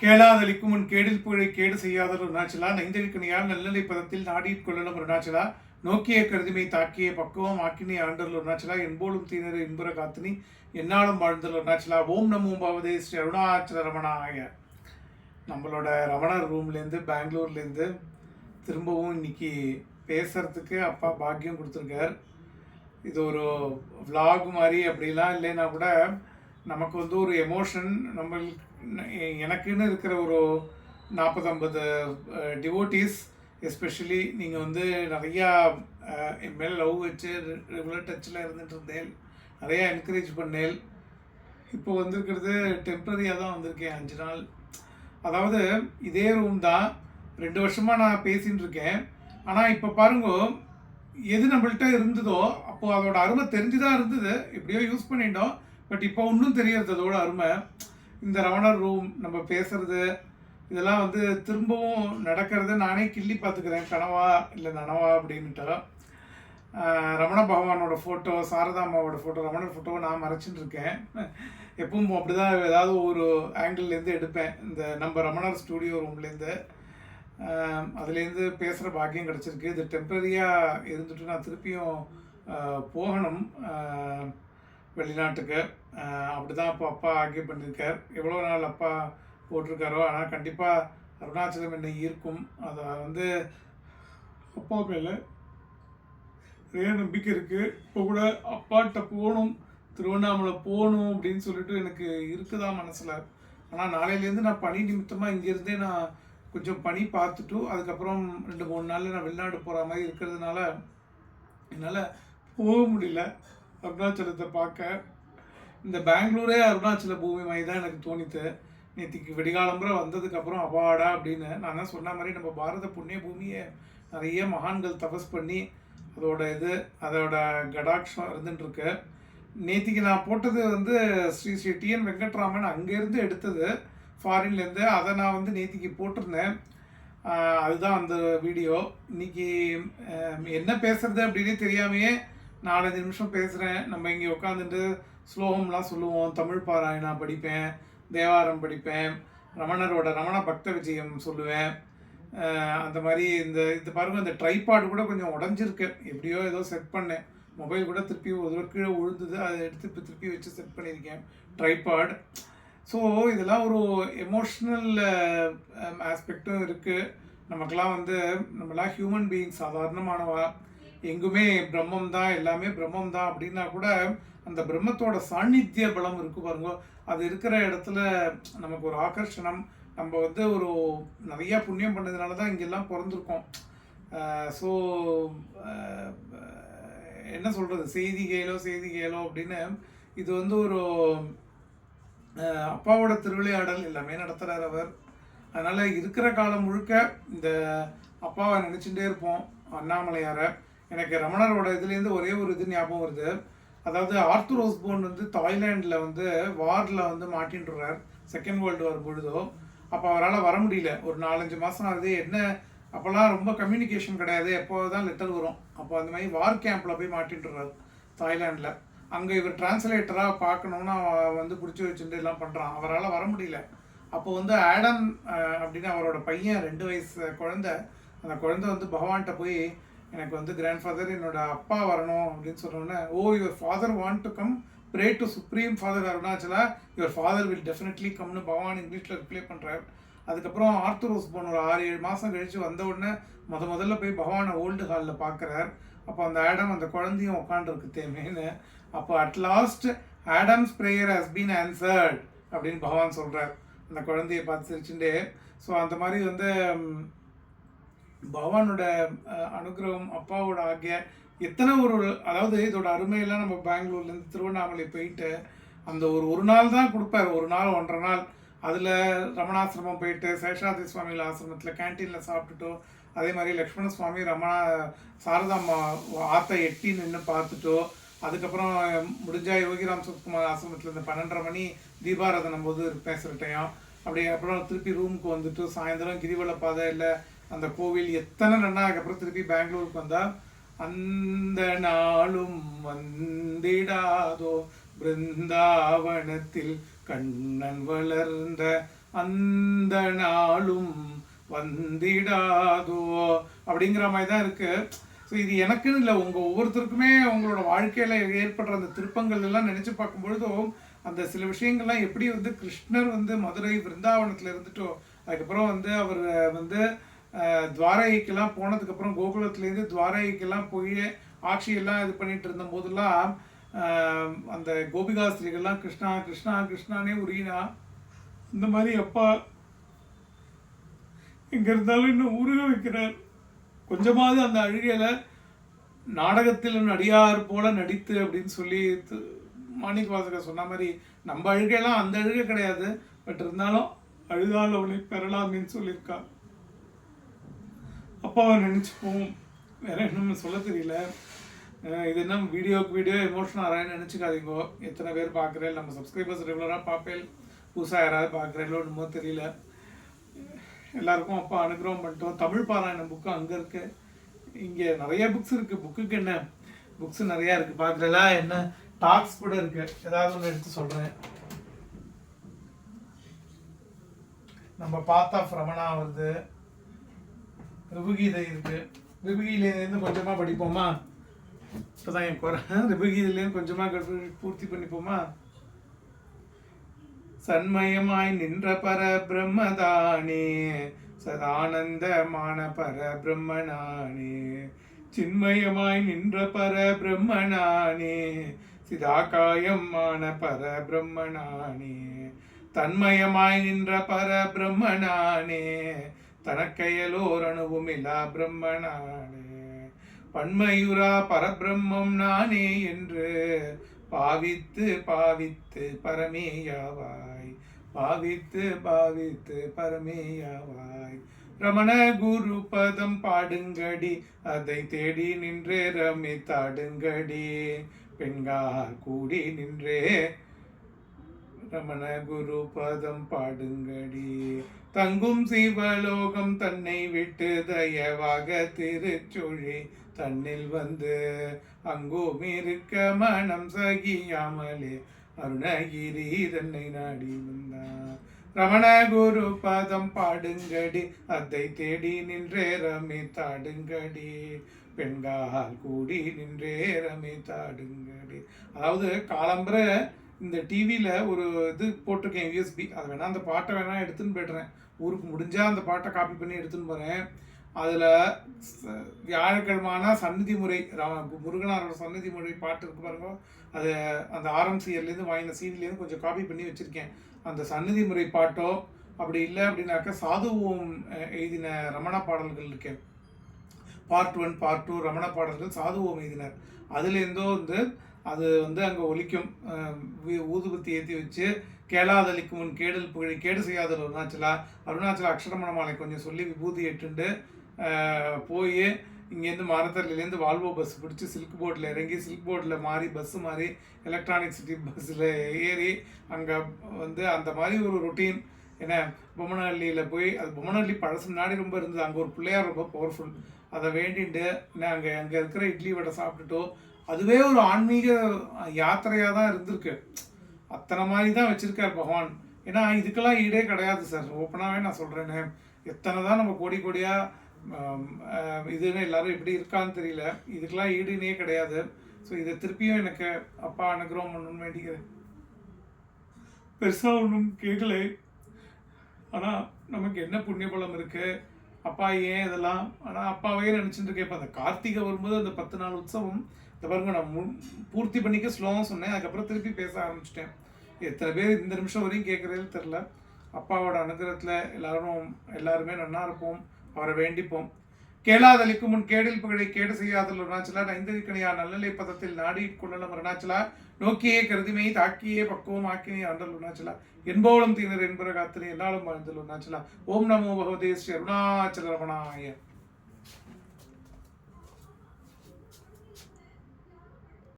கேளாதளிக்கும் உன் கேடில் புகழை கேடு செய்யாத அருணாச்சலா நைந்தழிக்கணியால் நல்லநிலை பதத்தில் நாடிற் கொள்ளலும் அருணாச்சலா நோக்கிய கருதிமை தாக்கிய பக்குவம் ஆக்கினி ஆண்டல் அருணாச்சலா என்போலும் தீனரு இன்புற காத்தினி என்னாலும் வாழ்ந்தல் அருணாச்சலா ஓம் நமோ பாவதே ஸ்ரீ அருணாச்சல ரமணாய. நம்மளோட ரமணர் ரூம்லேருந்து பெங்களூர்லேருந்து திரும்பவும் இன்னைக்கு பேசுறதுக்கு அப்பா பாக்கியம் கொடுத்துருக்கார். இது ஒரு விலாக் மாதிரி அப்படிலாம் இல்லைன்னா கூட நமக்கு வந்து ஒரு எமோஷன் நம்ம எனக்குன்னு இருக்கிற ஒரு நாற்பது ஐம்பது டிவோட்டீஸ் எஸ்பெஷலி நீங்கள் வந்து நிறையா என் மேலே லவ் வச்சு ரெகுலர் டச்சில் இருந்துட்டு இருந்தேன். நிறையா என்கரேஜ் பண்ணேன். இப்போ வந்திருக்கிறது டெம்பரரியாக தான் வந்திருக்கேன் அஞ்சு நாள். அதாவது இதே ரூம் தான். ரெண்டு வருஷமாக நான் பேசின்னு இருக்கேன். ஆனால் இப்போ பாருங்க எது நம்மள்கிட்ட இருந்ததோ அப்போது அதோட அருமை தெரிஞ்சு தான் இருந்தது. எப்படியோ யூஸ் பண்ணிட்டோம். பட் இப்போ இன்னும் தெரியறது அதோட அருமை. இந்த ரமணர் ரூம் நம்ம பேசுறது இதெல்லாம் வந்து திரும்பவும் நடக்கிறத நானே கிள்ளி பார்த்துக்கிறேன். கனவா இல்லை நனவா அப்படின்ட்டு ரமண பகவானோட ஃபோட்டோ சாரதாம்மாவோட ஃபோட்டோ ரமணர் ஃபோட்டோவை நான் மறைச்சிட்டு இருக்கேன். எப்பவும் அப்படிதான் ஏதாவது ஒரு ஆங்கிள்லேருந்து எடுப்பேன். இந்த நம்ம ரமணர் ஸ்டூடியோ ரூம்லேருந்து அதுலேருந்து பேசுகிற பாக்கியம் கிடச்சிருக்கு. இது டெம்பரரியாக இருந்துட்டு நான் திருப்பியும் போகணும். வெளிநாட்டுக்கு. அப்படி தான் இப்போ அப்பா ஆகிய பண்ணியிருக்கார் எவ்வளோ நாள் அப்பா போட்டிருக்காரோ ஆனால் கண்டிப்பாக அருணாச்சலம் என்னை ஈர்க்கும். அதை வந்து அப்பா மேலே நிறைய நம்பிக்கை இருக்குது இப்போ கூட அப்பாட்ட போகணும் திருவண்ணாமலை போகணும் அப்படின்னு சொல்லிட்டு எனக்கு இருக்குதா மனசில். ஆனால் நாளையிலேருந்து நான் பணி நிமித்தமாக இங்கேருந்தே நான் கொஞ்சம் பணி பார்த்துட்டு அதுக்கப்புறம் ரெண்டு மூணு நாளில் நான் வெளிநாடு போகிற மாதிரி இருக்கிறதுனால என்னால் போக முடியல. அருணாச்சலத்தை பார்க்க. இந்த பெங்களூரே அருணாச்சல பூமி மாதிரி தான் எனக்கு தோணித்து. நேற்றுக்கு விடிகாலம்புற வந்ததுக்கப்புறம் அவாடா அப்படின்னு நான் தான் சொன்ன மாதிரி நம்ம பாரத புண்ணிய பூமியை நிறைய மகான்கள் தபஸ் பண்ணி அதோட இது அதோட கடாட்சம் இருந்துட்டுருக்கு. நேற்றுக்கு நான் போட்டது வந்து ஸ்ரீ ஸ்ரீ டிஎன் வெங்கட்ராமன் அங்கேருந்து எடுத்தது. ஃபாரின்லேருந்து அதை நான் வந்து நேற்றுக்கு போட்டிருந்தேன். அதுதான் அந்த வீடியோ. இன்னைக்கு என்ன பேசுறது அப்படின்னே தெரியாமையே நாலஞ்சு நிமிஷம் பேசுகிறேன் நம்ம இங்கே உட்காந்துட்டு ஸ்லோகம்லாம் சொல்லுவோம். தமிழ் பாராயணா படிப்பேன். தேவாரம் படிப்பேன். ரமணரோட ரமண பக்த விஜயம் சொல்லுவேன். அந்த மாதிரி இந்த இது பாருங்க இந்த ட்ரைபாட் கூட கொஞ்சம் உடஞ்சிருக்கு எப்படியோ ஏதோ செட் பண்ணேன். மொபைல் கூட திருப்பி ஒரு கீழே விழுந்தது அதை எடுத்து இப்போ திருப்பி வச்சு செட் பண்ணியிருக்கேன். ட்ரைபாட் ஸோ இதெல்லாம் ஒரு எமோஷ்னல் ஆஸ்பெக்டும் இருக்குது நமக்கெல்லாம் வந்து நம்மளாம் ஹியூமன் பீயிங் சாதாரணமானவா? எங்குமே பிரம்மம் தான் எல்லாமே பிரம்மம் தான் அப்படின்னா கூட அந்த பிரம்மத்தோட சாநித்திய பலம் இருக்கு பாருங்க. அது இருக்கிற இடத்துல நமக்கு ஒரு ஆகர்ஷணம். நம்ம வந்து ஒரு நிறையா புண்ணியம் பண்ணதுனால தான் இங்கெல்லாம் பிறந்திருக்கோம். ஸோ என்ன சொல்கிறது செய்திகேலோ செய்திகேலோ அப்படின்னு இது வந்து ஒரு அப்பாவோட திருவிளையாடல் எல்லாமே நடத்துகிறார் அவர். அதனால் இருக்கிற காலம் முழுக்க இந்த அப்பாவை நினச்சிட்டே இருப்போம் அண்ணாமலையாரை. எனக்கு ரமணரோட இதுலேருந்து ஒரே ஒரு இது ஞாபகம் வருது. அதாவது ஆர்த்தர் ஓஸ்போன் வந்து தாய்லாண்டில் வந்து வாரில் வந்து மாட்டின்றார் செகண்ட் வேர்ல்டு வார் பொழுதோ. அப்போ அவரால் வர முடியல. ஒரு நாலஞ்சு மாதம் ஆகுது. என்ன? அப்போல்லாம் ரொம்ப கம்யூனிகேஷன் கிடையாது. எப்போ தான் லெட்டர் வரும். அப்போ அந்த மாதிரி வார் கேம்பில் போய் மாட்டின்றார் தாய்லாண்டில். அங்கே இவர் டிரான்ஸ்லேட்டராக பார்க்கணுன்னு அவன் வந்து பிடிச்சி வச்சுட்டு எல்லாம் பண்ணுறான் அவரால் வர முடியல. அப்போ வந்து ஆடம் அப்படின்னு அவரோட பையன் ரெண்டு வயசு குழந்தை. அந்த குழந்தை வந்து பகவான்கிட்ட போய் எனக்கு வந்து கிராண்ட் ஃபாதர் என்னோட அப்பா வரணும் அப்படின்னு சொன்னோடனே ஓ your father want to come pray to supreme father Arunachala your father will definitely கம்னு பவான் இங்கிலீஷில் ரிப்ளை பண்ணுறார் அதுக்கப்புறம் ஆர்த்தர் போன ஒரு ஆறு ஏழு மாதம் கழித்து வந்த உடனே முத முதல்ல போய் பகவானை ஓல்டு ஹாலில் பார்க்குறார் அப்போ அந்த ஆடம் அந்த குழந்தையும் உட்காந்துருக்கு தேமேன்னு அப்போ at last Adam's prayer has been answered அப்படின்னு பகவான் சொல்கிறார் அந்த குழந்தைய பார்த்து சிரிச்சுட்டே. ஸோ அந்த மாதிரி வந்து பவானோட பகவானோட அனுகிரகம் அப்பாவோட ஆகிய எத்தனை ஒரு அதாவது இதோட அருமையெல்லாம் நம்ம பெங்களூர்லேருந்து திருவண்ணாமலை போயிட்டு அந்த ஒரு ஒரு நாள் தான் கொடுப்பார். ஒரு நாள் ஒன்றரை நாள். அதில் ரமணாசிரமம் போயிட்டு சேஷாதி சுவாமிகள் ஆசிரமத்தில் கேன்டீனில் சாப்பிட்டுட்டோ அதே மாதிரி லக்ஷ்மண சுவாமி ரமணா சாரதாம்மா ஆத்தை எட்டி நின்று பார்த்துட்டோ அதுக்கப்புறம் முடிஞ்சா யோகிராம் சுத்குமார் ஆசிரமத்தில் இந்த பன்னெண்டரை மணி தீபாராதனம் போது பேசுகிற டைம் அப்படி அப்புறம் திருப்பி ரூமுக்கு வந்துட்டு சாயந்தரம் கிரிவல பாதை இல்லை அந்த கோவில் எத்தனை நன்னா அதுக்கப்புறம் திருப்பி பெங்களூருக்கு வந்தால் அந்த நாளும் வந்திடாதோ பிருந்தாவனத்தில் கண்ணன் வளர்ந்த அந்த நாளும் வந்திடாதோ அப்படிங்கிற மாதிரி தான் இருக்கு. ஸோ இது எனக்குன்னு இல்லை உங்கள் ஒவ்வொருத்தருக்குமே உங்களோட வாழ்க்கையில் ஏற்படுற அந்த திருப்பங்கள் எல்லாம் நினச்சி பார்க்கும்பொழுதும் அந்த சில விஷயங்கள்லாம் எப்படி வந்து கிருஷ்ணர் வந்து மதுரை பிருந்தாவனத்தில் இருந்துட்டோ அதுக்கப்புறம் வந்து அவர் வந்து துவாரகைக்கெல்லாம் போனதுக்கப்புறம் கோகுலத்துலேருந்து துவாரகைக்கெல்லாம் போய் ஆட்சியெல்லாம் இது பண்ணிட்டு இருந்த போதெல்லாம் அந்த கோபிகாஸ்திரிகள்லாம் கிருஷ்ணா கிருஷ்ணா கிருஷ்ணானே உரியனா? இந்த மாதிரி அப்பா எங்கே இருந்தாலும் இன்னும் உருக வைக்கிறார். கொஞ்சமாவது அந்த அழுகையில நாடகத்தில் நடிகார் போல நடித்து அப்படின்னு சொல்லி மாணிக் மாணிக்க வாசகர் சொன்ன மாதிரி நம்ம அழுகையெல்லாம் அந்த அழுகை கிடையாது. பட் இருந்தாலும் அழுதால் அவளை பெறலாமின்னு சொல்லியிருக்கா அப்பாவை நினச்சிப்போம். வேற என்னன்னு சொல்ல தெரியல. இது என்ன வீடியோக்கு வீடியோ எமோஷனல் ஆகிறான்னு நினச்சிக்காதீங்க. எத்தனை பேர் பார்க்குறேன். நம்ம சப்ஸ்கிரைபர்ஸ் ரெகுலராக பார்ப்பேன். புதுசாக யாராவது பார்க்குறேன் ஒன்றுமோ தெரியல. எல்லாருக்கும் அப்பா அனுகிரகம் பண்ணிட்டோம். தமிழ் பாராயணம் புக்கு அங்கே இருக்குது இங்கே நிறைய புக்ஸ் இருக்குது புக்குக்கு என்ன? புக்ஸ் நிறையா இருக்குது பார்க்குறதா? என்ன? டாக்ஸ் கூட இருக்கு. ஏதாவது ஒன்று எடுத்து சொல்றேன். நம்ம பார்த்தா பிரமணா வருது. ரிபுகீதை இருக்கு. ரிபுகீதையிலேருந்து கொஞ்சமாக படிப்போமா? இப்போதான் என் குறை. ரிபுகீதையிலேருந்து கொஞ்சமாக பூர்த்தி பண்ணிப்போமா? சன்மயமாய் நின்ற பர பிரம்மதானே சதானந்தமான பர பிரம்மனானே சின்மயமாய் நின்ற பர பிரம்மனானே சிதாகாயமான பர பிரம்மனானே தன்மயமாய் நின்ற பர பிரம்மனானே தனக்கையலோர் அணுவுமிலா பிரம்மனானே. பன்மயுரா பரபிரம்மம் நானே என்று பாவித்து பாவித்து பரமேயாவாய் பாவித்து பாவித்து பரமேயாவாய். ரமண குரு பதம் பாடுங்கடி அதை தேடி நின்றே ரமித்தாடுங்கடி. பெண்கார் கூடி நின்றே. ரமண குரு பதம் பாடுங்கடி. தங்கும் சிவலோகம் தன்னை விட்டு தயவாக திருச்சொழி தன்னில் வந்து அங்கும் இருக்க மனம் சகியாமலே. அருணகிரி தன்னை நாடி வந்தார். ரமண குரு பதம் பாடுங்கடி. அதை தேடி நின்றே ரமித்தாடுங்கடி பெண்கால் கூடி நின்றே ரமித்தாடுங்கடி அதாவது காலம்பர இந்த டிவியில் ஒரு இது போட்டிருக்கேன் யூஎஸ்பி அதை வேணால் அந்த பாட்டை வேணால் எடுத்துன்னு போய்ட்றேன். ஊருக்கு முடிஞ்சால் அந்த பாட்டை காப்பி பண்ணி எடுத்துன்னு போகிறேன் அதில் வியாழக்கிழமான சந்நிதி முறை ராம முருகனாரோட சந்நிதி முறை பாட்டு இருக்கு பாருங்க. அது அந்த ஆர்எம்சிஎல்லேருந்து வாங்கின சீன்லேருந்து கொஞ்சம் காப்பி பண்ணி வச்சுருக்கேன். அந்த சந்நிதி முறை பாட்டோ அப்படி இல்லை அப்படின்னாக்கா சாது எழுதின ரமண பாடல்கள் இருக்கேன். Part one part two Ramana பாடல்கள் சாது ஓம் எழுதினார் அதுலேருந்தோ வந்து அது வந்து அங்கே ஒலிக்கும். ஊதுபத்தி ஏற்றி வச்சு கேளாதலிக்கு முன் கேடல் புகழி கேடு செய்யாத அருணாச்சலா. அருணாச்சலா அக்ஷரமணமாலை கொஞ்சம் சொல்லி விபூதி எட்டுண்டு போய் இங்கேருந்து மரத்தரிலேருந்து வால்வோ பஸ் பிடிச்சி சில்க் போர்டில் இறங்கி சில்க் போர்டில் மாறி பஸ்ஸு மாறி எலக்ட்ரானிக் சிட்டி பஸ்ஸில் ஏறி அங்கே வந்து அந்த மாதிரி ஒரு ரொட்டீன் என்ன? பொம்மனஹள்ளியில் போய் அது பொம்மனஹள்ளி பழசு முன்னாடி ரொம்ப இருந்தது. அங்கே ஒரு பிள்ளையார் ரொம்ப பவர்ஃபுல் அதை வேண்டிட்டு நாங்கள் அங்கே அங்கே இருக்கிற இட்லி வடை சாப்பிட்டுட்டோ. அதுவே ஒரு ஆன்மீக யாத்திரையாக தான் இருந்திருக்கு. அத்தனை மாதிரி தான் வச்சுருக்கார் பகவான். ஏன்னா இதுக்கெல்லாம் ஈடே கிடையாது சார். ஓப்பனாகவே நான் சொல்கிறேனே எத்தனை தான் நம்ம கோடி கோடியாக இதுன்னு எல்லாரும் எப்படி இருக்கான்னு தெரியல. இதுக்கெல்லாம் ஈடுனே கிடையாது. ஸோ இதை திருப்பியும் எனக்கு அப்பா அனுகிரகம் பண்ணணும்னு வேண்டிக்கிறேன். பெருசாக ஒன்றும் கேட்கல. ஆனால் நமக்கு என்ன புண்ணிய பலம் இருக்குது அப்பா ஏன் இதெல்லாம். ஆனால் அப்பாவே நினச்சிட்டு இருக்கேன் இப்போ அந்த கார்த்திகை வரும்போது அந்த பத்து நாள் உற்சவம் இந்த பாருங்க நான் முன் பூர்த்தி பண்ணிக்க ஸ்லோவாக சொன்னேன். அதுக்கப்புறம் திருப்பி பேச ஆரம்பிச்சிட்டேன். எத்தனை பேர் இந்த நிமிஷம் வரையும் கேட்குறது தெரில அப்பாவோட அனுகிரகத்தில் எல்லாரும் எல்லாருமே நன்னா இருப்போம். அவரை வேண்டிப்போம். கேளாதலிக்கு முன் கேடில் புகழை கேடு செய்யாதல் அருணாச்சலா நைந்தரிக்கணியா நல்லலை பதத்தில் நாடி கொள்ளலம் அருணாச்சலா நோக்கியே கருதிமை தாக்கியே பக்குவம் ஆக்கினே ஆண்டல் அருணாச்சலா. என்போலும் தீனர் என்பர காத்திரை என்னாலும் வாழ்ந்தல் அருணாச்சலா. ஓம் நமோ பகவதே ஸ்ரீ அருணாச்சல ரமணாய.